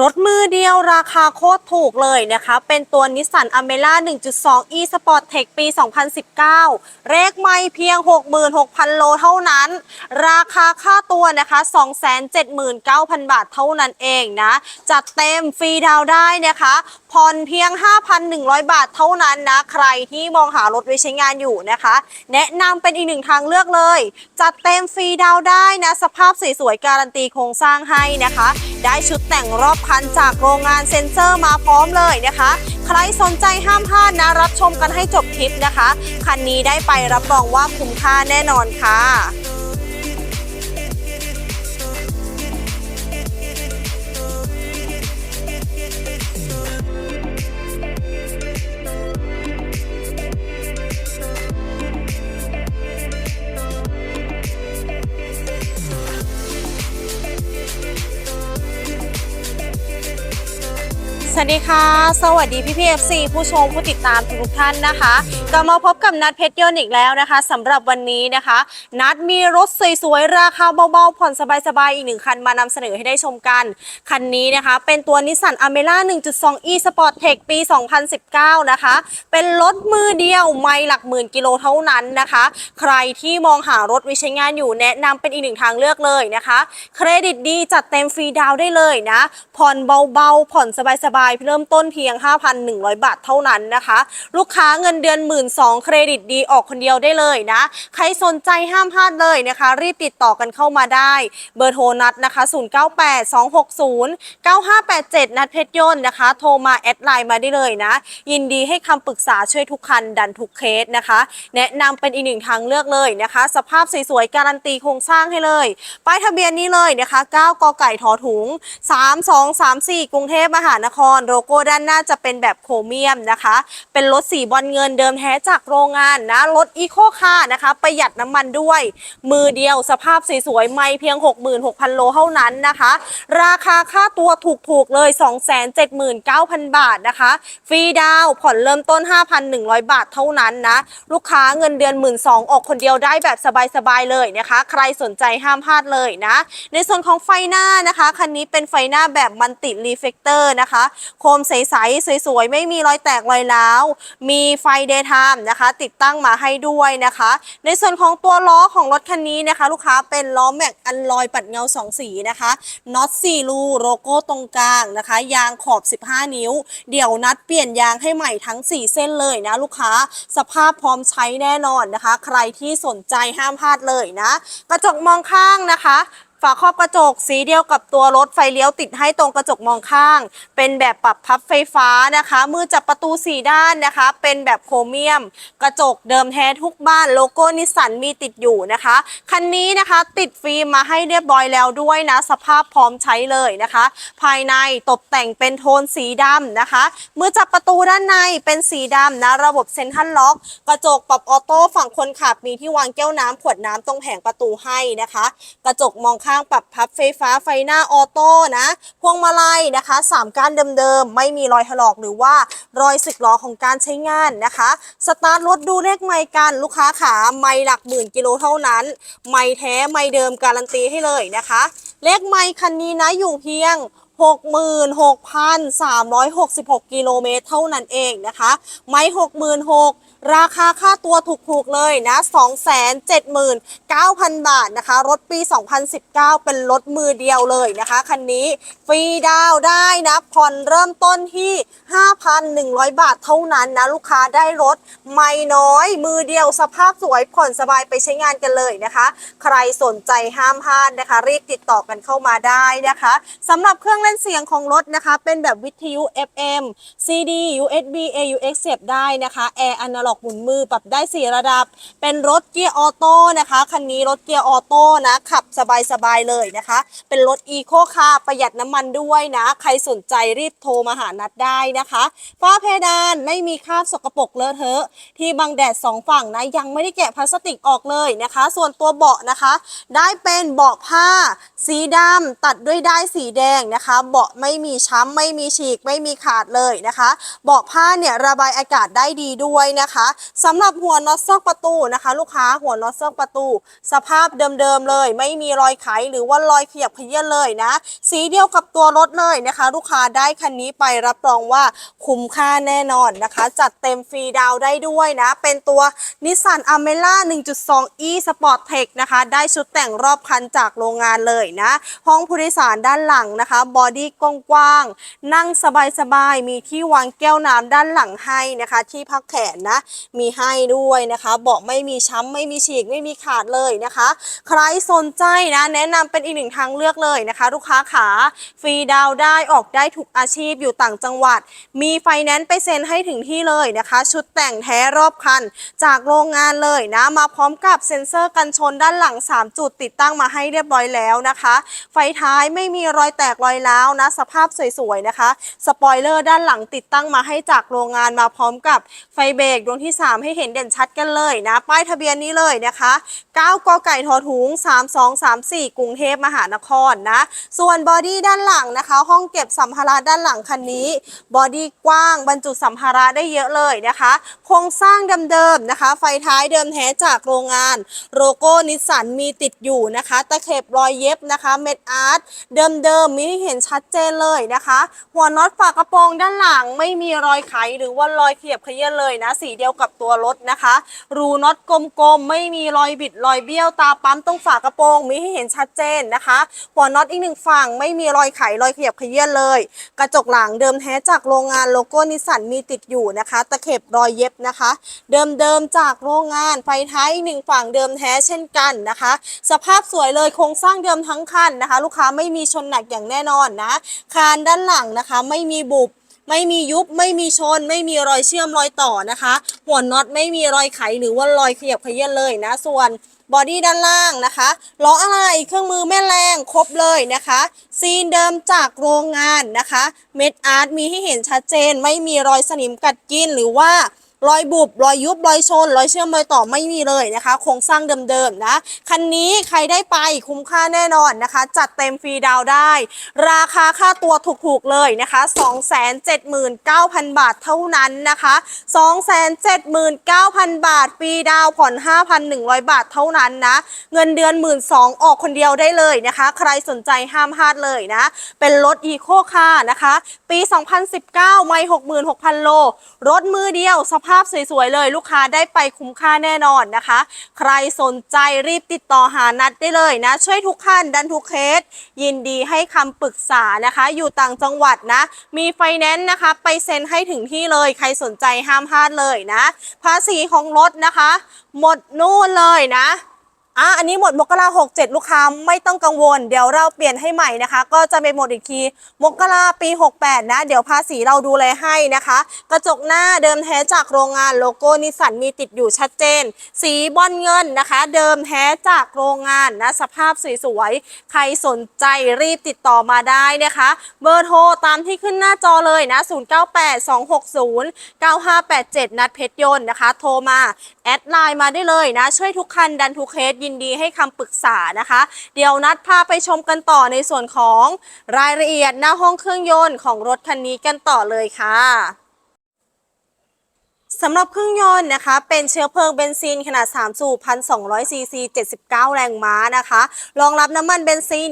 รถมือเดียวราคาโคตรถูกเลยนะคะ เป็นตัวนิสสันอเมร่า1.2 e Sport Tech ปี 2019 เลขไม่เพียง 66,000 โลเท่านั้น ราคาค่าตัวนะคะ 279,000 บาทเท่านั้นเองนะ จัดเต็มฟรีดาวได้นะคะผ่อนเพียง 5,100 บาทเท่านั้นนะ ใครที่มองหารถไว้ใช้งานอยู่นะคะ แนะนำเป็นอีกหนึ่งทางเลือกเลย จัดเต็มฟรีดาวได้นะ สภาพสวยๆการันตีโครงสร้างให้นะคะ ได้ชุดแต่งรอบคันจากโรงงานเซ็นเซอร์มาพร้อมเลยนะคะ ใครสนใจห้ามพลาดนะรับชมกันให้จบคลิปนะคะ คันนี้ได้ไปรับรองว่าคุ้มค่าแน่นอนค่ะ สวัสดีค่ะ สวัสดีพี่พีเอฟซีผู้ชมผู้ติดตามทุกท่านนะคะกลับมาพบกับนัดเพชรยนต์อีกแล้วนะคะสำหรับวันนี้นะคะ นัดมีรถสวยๆราคาเบาๆผ่อนสบายๆอีกหนึ่งคันมานำเสนอให้ได้ชมกัน คันนี้นะคะ เป็นตัวนิสสันอเมร่า 1.2 e Sport Tech ปี 2019 นะคะ เป็นรถมือเดียวไม่หลักหมื่นกิโลเท่านั้นนะคะ ใครที่มองหารถวิใช้งานอยู่แนะนำเป็นอีกหนึ่งทางเลือกเลยนะคะ เครดิตดีจัดเต็มฟรีดาวได้เลยนะผ่อนเบาๆผ่อนสบายๆเริ่มต้นเพียง 5,100 บาทเท่านั้นนะคะ ลูกค้าเงินเดือน 1 2ื่นเครดิตดีออกคนเดียวได้เลยนะ ใครสนใจห้ามพลาดเลยนะคะ รีบติดต่อกันเข้ามาได้ เบอร์โทรนัดนะคะ 0982609587 นัดเพชรยนต์นะคะ โทรมาแอดไลน์มาได้เลยนะ ยินดีให้คำปรึกษาช่วยทุกคันดันทุกเคสนะคะ แนะนำเป็นอีกหนึ่งทางเลือกเลยนะคะ สภาพสวยๆการันตีโครงสร้างให้เลย ป้ายทะเบียนนี้เลยนะคะ 9กไก่ทอถุง 3234 กรุงเทพมหานครโลโก้ด้านหน้าจะเป็นแบบโครเมียมนะคะ เป็นรถสีบอลเงินเดิมแท้จากโรงงานนะรถอีโคคาร์นะคะ ประหยัดน้ำมันด้วย มือเดียวสภาพสวยๆไม่เพียง 66,000 โลเท่านั้นนะคะ ราคาค่าตัวถูกๆเลย 279,000 บาทนะคะ ฟรีดาวผ่อนเริ่มต้น 5,100 บาทเท่านั้นนะ ลูกค้าเงินเดือน 1 2ื่นออกคนเดียวได้แบบสบายๆเลยนะคะ ใครสนใจห้ามพลาดเลยนะ ในส่วนของไฟหน้านะคะ คันนี้เป็นไฟหน้าแบบมันติรีเฟกเตอร์นะคะโคมใสๆสวยๆ ไม่มีรอยแตกรอยร้าว มีไฟเดย์ไทม์นะคะ ติดตั้งมาให้ด้วยนะคะ ในส่วนของตัวล้อของรถคันนี้นะคะ ลูกค้าเป็นล้อแม็กอันลอยปัดเงา 2 สีนะคะน็อต4รูโลโก้ตรงกลางนะคะ ยางขอบ 15 นิ้ว เดี๋ยวนัดเปลี่ยนยางให้ใหม่ทั้ง 4 เส้นเลยนะลูกค้าสภาพพร้อมใช้แน่นอนนะคะ ใครที่สนใจห้ามพลาดเลยนะ กระจกมองข้างนะคะ ฝาครอบกระจกสีเดียวกับตัวรถไฟเลี้ยวติดให้ตรงกระจกมองข้าง เป็นแบบปรับพับไฟฟ้านะคะ มือจับประตูสีด้านนะคะ เป็นแบบโครเมียม กระจกเดิมแท้ทุกบ้านโลโก้นิสสันมีติดอยู่นะคะ คันนี้นะคะติดฟิล์มมาให้เรียบร้อยแล้วด้วยนะ สภาพพร้อมใช้เลยนะคะ ภายในตกแต่งเป็นโทนสีดำนะคะ มือจับประตูด้านในเป็นสีดำนะ ระบบเซ็นทรัลล็อก กระจกปรับออโต้ฝั่งคนขับมีที่วางแก้วน้ำขวดน้ำตรงแผงประตูให้นะคะ กระจกมองข้างปรับพับไฟฟ้าไฟหน้าออโต้นะพวงมาลัยนะคะสามก้านเดิมๆ ไม่มีรอยถลอกหรือว่ารอยสึกหรอของการใช้งานนะคะ สตาร์ทรถดูเลขไม่กันลูกค้าขาไม่หลักหมื่นกิโลเท่านั้น ไม่แท้ไม่เดิมการันตีให้เลยนะคะ เลขไม่คันนี้นะอยู่เพียง 66,366 กิโลเมตรเท่านั้นเองนะคะ ไม่66,000ราคาค่าตัวถูกๆเลยนะ 279,000 บาทนะคะ รถปี 2019 เป็นรถมือเดียวเลยนะคะ คันนี้ฟรีดาวได้นะผ่อนเริ่มต้นที่ 5,100 บาทเท่านั้นนะ ลูกค้าได้รถไม่น้อย มือเดียวสภาพสวยผ่อนสบายไปใช้งานกันเลยนะคะ ใครสนใจห้ามพลาดนะคะ รีบติดต่อกันเข้ามาได้นะคะสำหรับเครื่องเล่นเสียงของรถนะคะ เป็นแบบวิทยุ FM CD USB AUX เสียบได้นะคะแอร์อนาล็อกหมุนมือปรับได้ 4 ระดับ เป็นรถเกียร์ออโต้นะคะคันนี้รถเกียร์ออโต้นะขับสบายๆเลยนะคะ เป็นรถอีโคคาร์ประหยัดน้ำมันด้วยนะ ใครสนใจรีบโทรมาหานัดได้นะคะฝ้าเพดานไม่มีคราบสกปรกเลอะเทอะที่บังแดดสองฝั่งนะยังไม่ได้แกะพลาสติกออกเลยนะคะ ส่วนตัวเบาะนะคะ ได้เป็นเบาะผ้า สีดำตัดด้วยด้ายสีแดงนะคะ เบาะไม่มีช้ำไม่มีฉีกไม่มีขาดเลยนะคะ เบาะผ้าเนี่ยระบายอากาศได้ดีด้วยนะคะสำหรับหัวน็อตซอกประตูนะคะ ลูกค้าหัวน็อตซอกประตู สภาพเดิมๆเลย ไม่มีรอยไขหรือว่ารอยขยับเขยื้อนเลยนะ สีเดียวกับตัวรถเลยนะคะ ลูกค้าได้คันนี้ไปรับรองว่าคุ้มค่าแน่นอนนะคะ จัดเต็มฟรีดาวได้ด้วยนะ เป็นตัวนิสสันอเมล่า 1.2e Sport Tech นะคะ ได้ชุดแต่งรอบคันจากโรงงานเลยนะ ห้องผู้โดยสารด้านหลังนะคะ บอดี้กว้างๆ นั่งสบายๆ มีที่วางแก้วน้ำด้านหลังให้นะคะ ที่พักแขนนะ มีให้ด้วยนะคะเบาะไม่มีช้ำไม่มีฉีกไม่มีขาดเลยนะคะ ใครสนใจนะ แนะนำเป็นอีกหนึ่งทางเลือกเลยนะคะ ลูกค้าขาฟรีดาวได้ออกได้ทุกอาชีพอยู่ต่างจังหวัด มีไฟแนนซ์ไปเซ็นให้ถึงที่เลยนะคะ ชุดแต่งแท้รอบคัน จากโรงงานเลยนะ มาพร้อมกับเซ็นเซอร์กันชนด้านหลัง 3 จุดติดตั้งมาให้เรียบร้อยแล้วนะคะนะคะ ไฟท้ายไม่มีรอยแตกรอยร้าวนะ สภาพสวยๆนะคะ สปอยเลอร์ด้านหลังติดตั้งมาให้จากโรงงานมาพร้อมกับไฟเบรกดวงที่ 3 ให้เห็นเด่นชัดกันเลยนะ ป้ายทะเบียนนี้เลยนะคะ 9 กไก่ทอถุง 3234 กรุงเทพมหานครนะ ส่วนบอดี้ด้านหลังนะคะ ห้องเก็บสัมภาระด้านหลังคันนี้ บอดี้กว้างบรรจุสัมภาระได้เยอะเลยนะคะ โครงสร้างเดิมๆนะคะ ไฟท้ายเดิมแท้จากโรงงาน โลโก้นิสสันมีติดอยู่นะคะ ตะเข็บรอยเย็บนะคะเม็ดอาร์ตเดิมๆมีให้เห็นชัดเจนเลยนะคะ หัวน็อตฝากระโปรงด้านหลังไม่มีรอยไขหรือว่ารอยเขียบเขยื้เลยนะ สีเดียวกับตัวรถนะคะ รูน็อตกลมๆไม่มีรอยบิดรอยเบี้ยวตาปั๊มตรงฝากระโปรงมีให้เห็นชัดเจนนะคะ หัวน็อตอีกหนึ่งฝั่งไม่มีรอยไขรอยเขียบเขยื้เลย กระจกหลังเดิมแท้จากโรงงานโลโก้นิสสันมีติดอยู่นะคะ ตะเข็บรอยเย็บนะคะ เดิมๆจากโรงงานไฟท้ายหนึ่งฝั่งเดิมแท้เช่นกันนะคะ สภาพสวยเลยโครงสร้างเดิมทั้งคันนะคะ ลูกค้าไม่มีชนหนักอย่างแน่นอนนะคานด้านหลังนะคะ ไม่มีบุบไม่มียุบไม่มีชน ไม่มีรอยเชื่อมรอยต่อนะคะ หัวน็อตไม่มีรอยไขหรือว่ารอยขยับขยื้อนเลยนะ ส่วนบอดี้ด้านล่างนะคะล้ออะไรเครื่องมือแม่แรงครบเลยนะคะ ซีนเดิมจากโรงงานนะคะ เม็ดอาร์ตมีให้เห็นชัดเจน ไม่มีรอยสนิมกัดกินหรือว่า รอยบุบรอยยุบรอยชน รอยเชื่อมรอยต่อไม่มีเลยนะคะโครงสร้างเดิมๆนะคันนี้ใครได้ไปคุ้มค่าแน่นอนนะคะ จัดเต็มฟรีดาวได้ ราคาค่าตัวถูกๆเลยนะคะ 279,000 บาทเท่านั้นนะคะ 279,000 บาทฟรีดาวผ่อน 5,100 บาทเท่านั้นนะ เงินเดือน 1 2ื่นออกคนเดียวได้เลยนะคะ ใครสนใจห้ามพลาดเลยนะ เป็นรถอีโคคาร์นะคะ ปี 2019 ไม่ 66,000 โล รถมือเดียวสภาพาพสวยๆเลยลูกค้าได้ไปคุ้มค่าแน่นอนนะคะ ใครสนใจรีบติดต่อหานัดได้เลยนะ ช่วยทุกขั้นดันทุกเคส ยินดีให้คำปรึกษานะคะ อยู่ต่างจังหวัดนะ มีไฟแนนซ์นะคะ ไปเซ็นให้ถึงที่เลย ใครสนใจห้ามพลาดเลยนะ ภาษีของรถนะคะ หมดนู่นเลยนะ อะอันนี้หมดมกราหกเจ็ดลูกค้าไม่ต้องกังวล เดี๋ยวเราเปลี่ยนให้ใหม่นะคะ ก็จะเป็นหมดอีกทีมกราปี 68 นะ เดี๋ยวภาษีเราดูแลให้นะคะ กระจกหน้าเดิมแท้จากโรงงานโลโก้นิสสันมีติดอยู่ชัดเจน สีบอลเงินนะคะ เดิมแท้จากโรงงานนะสภาพสวยๆใครสนใจรีบติดต่อมาได้นะคะ เบอร์โทรตามที่ขึ้นหน้าจอเลยนะ 0982609587 นัดเพชรยนต์นะคะ โทรมาแอดไลน์มาได้เลยนะช่วยทุกคันดันทุกเคสยินดีให้คำปรึกษานะคะ เดี๋ยวนัดพาไปชมกันต่อในส่วนของรายละเอียดหน้าห้องเครื่องยนต์ของรถคันนี้กันต่อเลยค่ะ สำหรับเครื่องยนต์นะคะเป็นเชื้อเพลิงเบนซินขนาด 3 สูบ 1,200 ซีซี 79 แรงม้านะคะ รองรับน้ำมันเบนซิน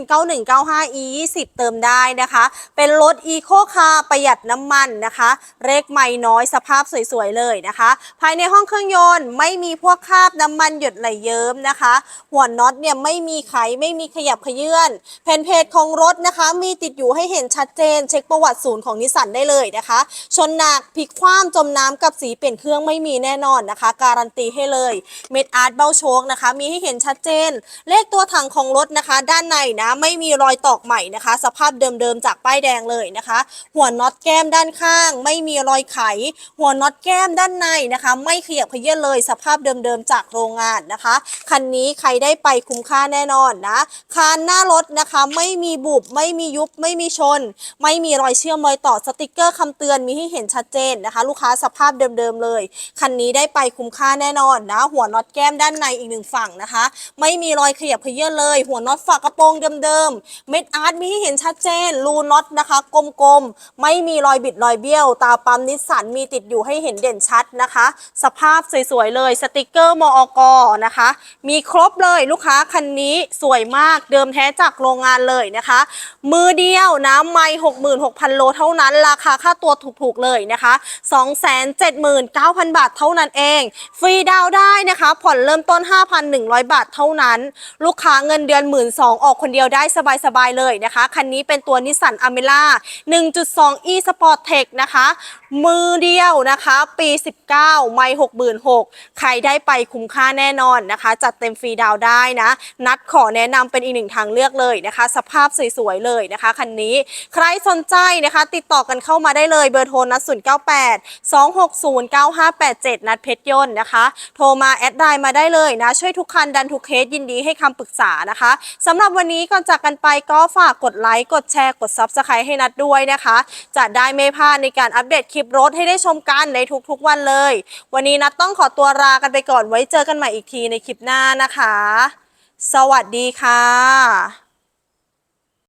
9195 e 20เติมได้นะคะ เป็นรถอีโคคาร์ประหยัดน้ำมันนะคะ เลขไม่น้อยสภาพสวยๆเลยนะคะ ภายในห้องเครื่องยนต์ไม่มีพวกคราบน้ำมันหยดไหลเยิ้มนะคะ หัวน็อตเนี่ยไม่มีไขไม่มีขยับขยื่นแผ่นเพจของรถนะคะ มีติดอยู่ให้เห็นชัดเจน เช็คประวัติศูนย์ของนิสสันได้เลยนะคะ ชนหนักพลิกคว่ำจมน้ำกับสีเปลี่ยนเครื่องไม่มีแน่นอนนะคะ การันตีให้เลยเม็ดอาร์ตเบ้าโชคนะคะ มีให้เห็นชัดเจน เลขตัวถังของรถนะคะ ด้านในนะไม่มีรอยตอกใหม่นะคะ สภาพเดิมๆจากป้ายแดงเลยนะคะ หัวน็อตแก้มด้านข้าง ไม่มีรอยไข หัวน็อตแก้มด้านในนะคะ ไม่ขยับเขยื้อนเลย สภาพเดิมๆจากโรงงานนะคะ คันนี้ใครได้ไปคุ้มค่าแน่นอนนะคานหน้ารถนะคะไม่มีบุบไม่มียุบไม่มีชน ไม่มีรอยเชื่อมรอยต่อสติกเกอร์คำเตือนมีให้เห็นชัดเจนนะคะ ลูกค้าสภาพเดิมๆเลยคันนี้ได้ไปคุ้มค่าแน่นอนนะ หัวน็อตแก้มด้านในอีกหนึ่งฝั่งนะคะ ไม่มีรอยขยับเขยื้อนเลย หัวน็อตฝากระโปรงเดิมๆ เม็ดอาร์ตมีให้เห็นชัดเจน รูน็อตนะคะ กลมๆ ไม่มีรอยบิดรอยเบี้ยว ตาปั๊มนิสสันมีติดอยู่ให้เห็นเด่นชัดนะคะ สภาพสวยๆเลย สติกเกอร์มอกนะคะ มีครบเลยลูกค้าคันนี้สวยมากเดิมแท้จากโรงงานเลยนะคะ มือเดียวนะไม่66,000โลเท่านั้น ราคาค่าตัวถูกๆเลยนะคะ9,000 บาทเท่านั้นเอง ฟรีดาวได้นะคะ ผ่อนเริ่มต้น 5,100 บาทเท่านั้น ลูกค้าเงินเดือน 1 2 0 0 0ออกคนเดียวได้สบายๆเลยนะคะ คันนี้เป็นตัวนิสสันอเมล่า1.2 e Sport Tech นะคะ มือเดียวนะคะ ปี 19 ไม่ 66,000 ใครได้ไปคุ้มค่าแน่นอนนะคะ จัดเต็มฟรีดาวได้นะ นัดขอแนะนำเป็นอีกหนึ่งทางเลือกเลยนะคะ สภาพสวยๆเลยนะคะ คันนี้ใครสนใจนะคะ ติดต่อกันเข้ามาได้เลยเบอร์โทรนัด098 260 9587 นัดเพชรยนต์นะคะ โทรมาแอดไลน์มาได้เลยนะ ช่วยทุกคันดันทุกเคสยินดีให้คำปรึกษานะคะสำหรับวันนี้ก่อนจากกันไปก็ฝากกดไลค์ กดแชร์ กด Subscribe ให้นัดด้วยนะคะ จะได้ไม่พลาดในการอัปเดตคลิปรถให้ได้ชมกันในทุกๆวันเลย วันนี้นัดต้องขอตัวลากันไปก่อนไว้เจอกันใหม่อีกทีในคลิปหน้านะคะ สวัสดีค่ะ